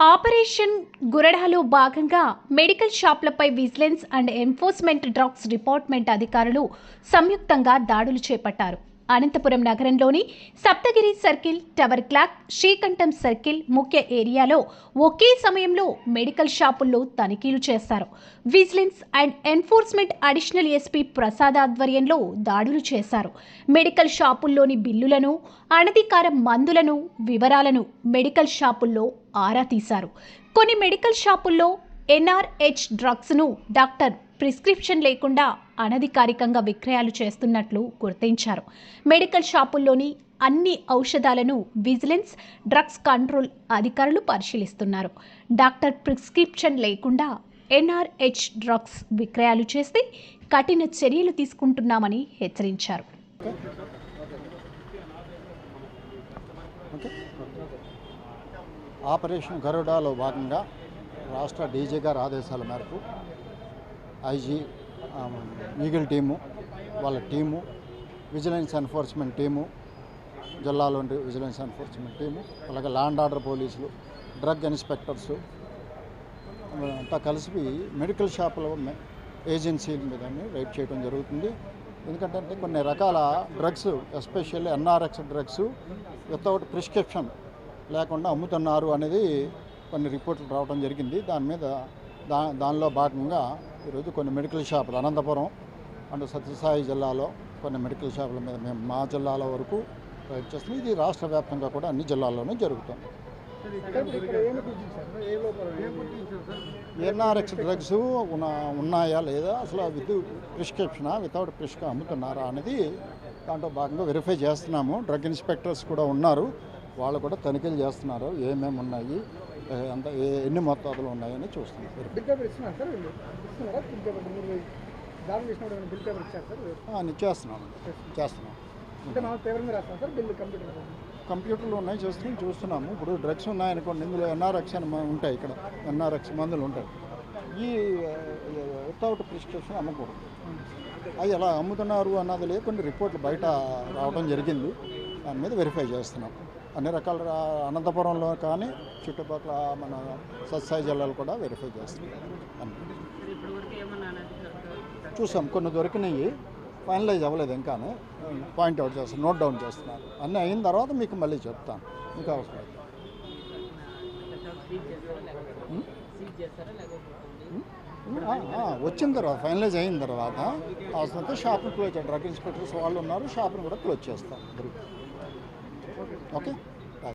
Operation గురడాలో భాగంగా medical షాప్లపై vigilance and enforcement drugs department అధికారులు సంయుక్తంగా దాడులు చేపట్టారు. అనంతపురం నగరంలోని Saptagiri circle tower clock Srikantham circle ముఖ్య ఏరియాలో ఒకే సమయంలో మెడికల్ షాపుల్లో తనిఖీలు చేశారు. Vigilance and enforcement additional SP Prasad ఆధ్వర్యంలో దాడులు చేశారు. మెడికల్ షాపుల్లోని బిల్లులను అనధికార మందులను వివరాలను మెడికల్ షాపుల్లో ఆరా తీశారు. కొన్ని మెడికల్ షాపుల్లో ఎన్ఆర్హెచ్ డ్రగ్స్ను డాక్టర్ ప్రిస్క్రిప్షన్ లేకుండా అనధికారికంగా విక్రయాలు చేస్తున్నట్లు గుర్తించారు. మెడికల్ షాపుల్లోని అన్ని ఔషధాలను విజిలెన్స్ డ్రగ్స్ కంట్రోల్ అధికారులు పరిశీలిస్తున్నారు. డాక్టర్ ప్రిస్క్రిప్షన్ లేకుండా ఎన్ఆర్హెచ్ డ్రగ్స్ విక్రయాలు చేస్తే కఠిన చర్యలు తీసుకుంటున్నామని హెచ్చరించారు. ఆపరేషన్ గరుడాలో భాగంగా రాష్ట్ర డీజీ గారి ఆదేశాల మేరకు ఐజీ ఈగిల్ టీము వాళ్ళ టీము విజిలెన్స్ ఎన్ఫోర్స్మెంట్ టీము జిల్లాలోని విజిలెన్స్ ఎన్ఫోర్స్మెంట్ టీము అలాగే ల్యాండ్ ఆర్డర్ పోలీసులు డ్రగ్ ఇన్స్పెక్టర్సు అంతా కలిసి మెడికల్ షాపుల ఏజెన్సీల మీద రైడ్ చేయడం జరుగుతుంది. ఎందుకంటే అంటే కొన్ని రకాల drugs especially NRX drugs without prescription లేకుండా అమ్ముతున్నారు అనేది కొన్ని రిపోర్ట్లు రావడం జరిగింది. దాని మీద దా దానిలో భాగంగా ఈరోజు కొన్ని మెడికల్ షాపులు అనంతపురం అండ్ సత్యసాయి జిల్లాలో కొన్ని మెడికల్ షాపుల మీద మేము మా జిల్లాల వరకు ప్రయత్నం చేస్తున్నాం. ఇది రాష్ట్ర వ్యాప్తంగా కూడా అన్ని జిల్లాల్లోనూ జరుగుతుంది. ఎన్ఆర్ఎక్స్ డ్రగ్స్ ఉన్న ఉన్నాయా లేదా? అసలు విత్ ప్రిస్క్రిప్షనా వితౌట్ ప్రిస్క్రిప్షన్ అమ్ముతున్నారా అనేది దాంట్లో భాగంగా వెరిఫై చేస్తున్నాము. డ్రగ్ ఇన్స్పెక్టర్స్ కూడా ఉన్నారు. వాళ్ళు కూడా తనిఖీలు చేస్తున్నారు. ఏమేమి ఉన్నాయి? ఏ, ఎంత ఏ- ఎన్ని మొత్తాదులు ఉన్నాయని చూస్తున్నారు బిల్ పేపర్ ఇస్తున్నారు సార్ వీళ్ళు ఇస్తున్నారా బిల్ పేపర్ మీరు దాడులు చేసినప్పుడు ఏమైనా బిల్ పేపర్ ఇచ్చారు సార్? ఆ, ని- చేస్తున్నాము చేస్తున్నాం అంటే మనం పేపర్ మీద రాస్తాం సార్? Bill computer. కంప్యూటర్లు ఉన్నాయి చేస్తున్నాం చూస్తున్నాము. ఇప్పుడు డ్రగ్స్ ఉన్నాయనుకోండి ఇందులో ఎన్ఆర్ఎక్స్ అని ఉంటాయి ఇక్కడ. ఎన్ఆర్ఎక్స్ మందులు ఉంటాయి. ఈ వితౌట్ ప్రిస్క్రిప్షన్ అమ్మకూడదు. అవి ఎలా అమ్ముతున్నారు అన్నది లేదు కొన్ని రిపోర్ట్లు బయట రావడం జరిగింది. దాని మీద వెరిఫై చేస్తున్నాం. అన్ని రకాల అనంతపురంలో కానీ చుట్టుపక్కల మన సత్సాయి జిల్లాలు కూడా వెరిఫై చేస్తున్నాం. అన్ని. చూసాం కొన్ని దొరికినాయి. ఫైనలైజ్ అవ్వలేదు ఇంకానే. పాయింట్ అవుట్ చేస్తాను నోట్ డౌన్ చేస్తున్నాను అన్నీ అయిన తర్వాత మీకు మళ్ళీ చెప్తాను. ఇంకా అవసరం వచ్చిన తర్వాత ఫైనలైజ్ అయిన తర్వాత అవసరమైతే షాప్ని క్లోజ్ డ్రగ్ ఇన్స్పెక్టర్స్ వాళ్ళు ఉన్నారు షాప్ని కూడా క్లోజ్ చేస్తాం. ఓకే?